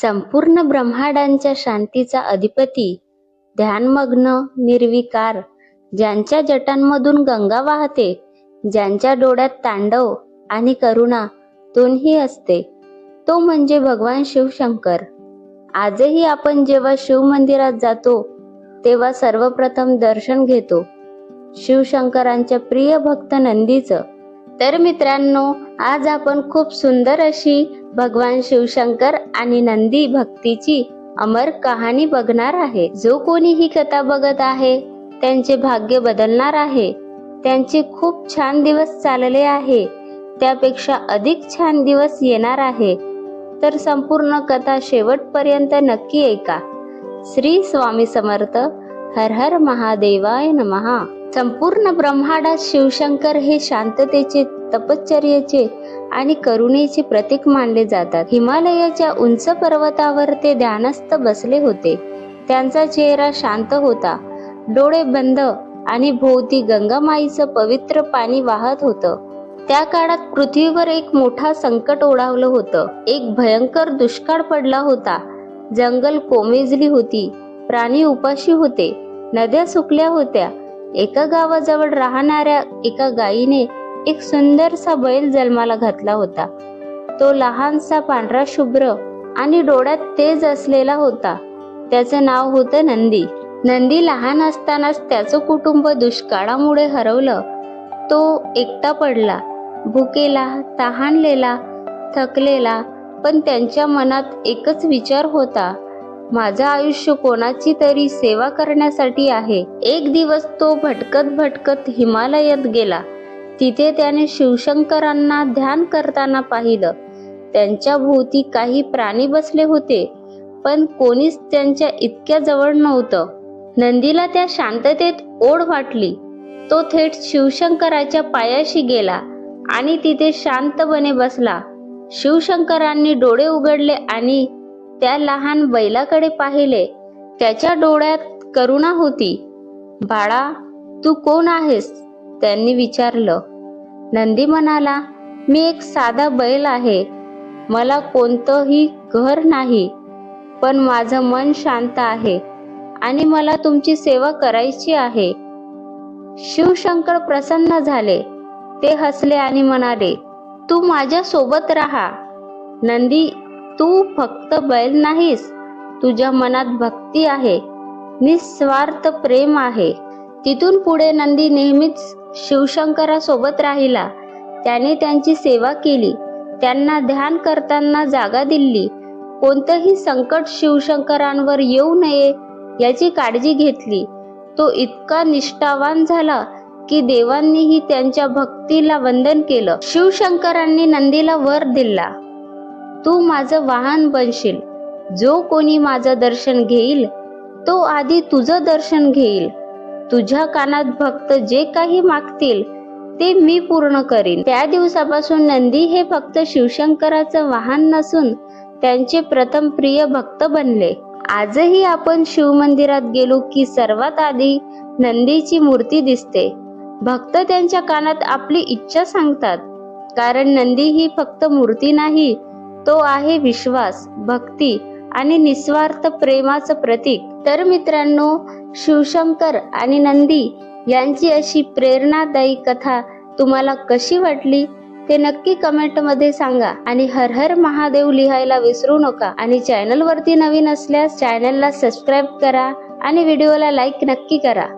संपूर्ण ब्रह्मांडांच्या शांतीचा अधिपती ध्यानमग्न निर्विकार ज्यांच्या जटांमधून गंगा वाहते ज्यांच्या डोळ्यात तांडव आणि करुणा दोन्ही असते. तो म्हणजे भगवान शिवशंकर. आजही आपण जेव्हा शिव मंदिरात जातो तेव्हा सर्वप्रथम दर्शन घेतो. शिवशंकरांच्या प्रिय भक्त नंदीचं. तर मित्रांनो आज आपण खूप सुंदर अशी भगवान शिवशंकर आणि नंदी भक्तीची अमर कहाणी बघणार आहे. जो कोणी ही कथा बघत आहे त्यांचे भाग्य बदलणार आहे. त्यांचे खूप छान दिवस चालले आहे. त्यापेक्षा अधिक छान दिवस येणार आहे. तर संपूर्ण कथा शेवटपर्यंत नक्की ऐका. श्री स्वामी समर्थ हर हर महादेवाय नमहा. संपूर्ण ब्रह्माडात शिवशंकर हे शांततेचे तपश्चर्याचे आणि करुणेचे प्रतीक मानले जातात. हिमालयाच्या उंच पर्वतावर ते ध्यानस्थ बसले होते. त्यांचा चेहरा शांत होता. डोळे बंद आणि भोवती गंगामाईचं पवित्र पाणी वाहत होतं. त्या काळात पृथ्वीवर एक मोठा संकट ओढावलं होतं. एक भयंकर दुष्काळ पडला होता. जंगल कोमेजली होती. प्राणी उपाशी होते. नद्या सुकल्या होत्या. एका गावाजवळ राहणाऱ्या एका गायीने एक सुंदरसा बैल जन्माला घातला होता. तो लहानसा पांढरा शुभ्र आणि डोळ्यात तेज असलेला होता. त्याचं नाव होतं नंदी. नंदी लहान असतानाच त्याचं कुटुंब दुष्काळामुळे हरवलं. तो एकटा पडला. भुकेला तहानलेला थकलेला पण त्यांच्या मनात एकच विचार होता. माझं आयुष्य कोणाची तरी सेवा करण्यासाठी आहे. एक दिवस तो भटकत भटकत हिमालयात गेला. तिथे त्याने शिवशंकरांना ध्यान करताना पाहिलं. त्यांच्या भोवती काही प्राणी बसले होते पण कोणीच त्यांच्या इतक्या जवळ नव्हतं. नंदीला त्या शांततेत ओढ वाटली. तो थेट शिवशंकराच्या पायाशी गेला आणि तिथे शांतपणे बसला. शिवशंकरांनी डोळे उघडले आणि त्या लहान बैलाकडे पाहिले. त्याच्या डोळ्यात करुणा होती. बाळा तू कोण आहेस? त्यांनी विचारलं. नंदी म्हणाला मी एक साधा बैल आहे. मला कोणतंही घर नाही पण माझं मन शांत आहे आणि मला तुमची सेवा करायची आहे. शिवशंकर प्रसन्न झाले. ते हसले आणि म्हणाले तू माझ्या सोबत राहा. नंदी तू फक्त बैल नाहीस. तुझ्या मनात भक्ती आहे. निस्वार्थ प्रेम आहे. तिथून पुढे नंदी नेहमीच शिवशंकरासोबत राहिला. त्याने त्यांची सेवा केली. त्यांना ध्यान करताना जागा दिली. कोणतंही संकट शिवशंकरांवर येऊ नये याची काळजी घेतली. तो इतका निष्ठावान झाला की देवांनीही त्यांच्या भक्तीला वंदन केलं. शिवशंकरांनी नंदीला वर दिला. तू माझं वाहन बनशील. जो कोणी माझं दर्शन घेईल तो आधी तुझं दर्शन घेईल. तुझ्या कानात भक्त जे काही मागतील ते मी पूर्ण करीन. त्या दिवसापासून नंदी हे फक्त शिवशंकराचं वाहन नसून त्यांचे प्रथम प्रिय भक्त बनले. आजही आपण शिवमंदिरात गेलो की सर्वात आधी नंदीची मूर्ती दिसते. भक्त त्यांच्या कानात आपली इच्छा सांगतात कारण नंदी ही फक्त मूर्ती नाही तो आहे विश्वास भक्ती आणि निस्वार्थ प्रेमाचं प्रतीक. तर मित्रांनो शिवशंकर आणि नंदी यांची अशी प्रेरणादायी कथा तुम्हाला कशी वाटली? ते नक्की कमेंटमध्ये सांगा आणि हर हर महादेव लिहायला विसरू नका आणि चॅनल वरती नवीन असल्यास चॅनलला सबस्क्राईब करा आणि व्हिडिओला लाईक नक्की करा.